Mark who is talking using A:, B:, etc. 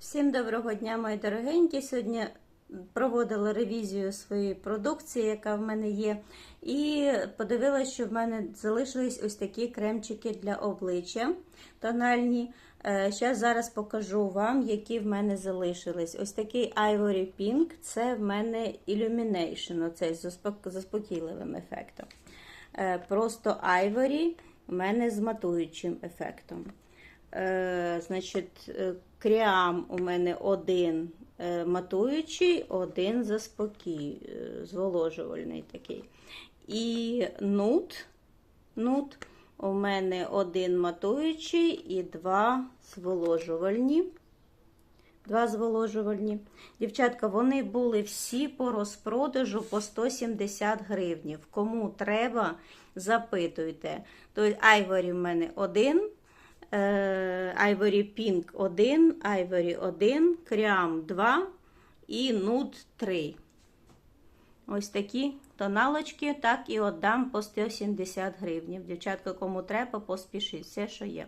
A: Всім доброго дня, мої дорогенькі. Сьогодні проводила ревізію своєї продукції, яка в мене є, і подивилася, що в мене залишились ось такі кремчики для обличчя тональні. Зараз зараз покажу вам, які в мене залишились. Ось такий Ivory Pink це в мене Illumination, оцей з заспокійливим ефектом. Е, Просто Ivory в мене з матуючим ефектом. Е, значить, е, кріам у мене один е, матуючий, один заспокій, е, зволожувальний такий. І нут, нут у мене один матуючий і два зволожувальні. Два зволожувальні. Дівчатка, вони були всі по розпродажу по 170 гривнів. Кому треба, запитуйте. Тобто Айворі в мене один, Ivory Pink 1, Ivory 1, Крям 2 і Nude 3. Ось такі тоналочки, так і отдам по 170 гривнів. Дівчатка, кому треба, поспішіть. Все, що є.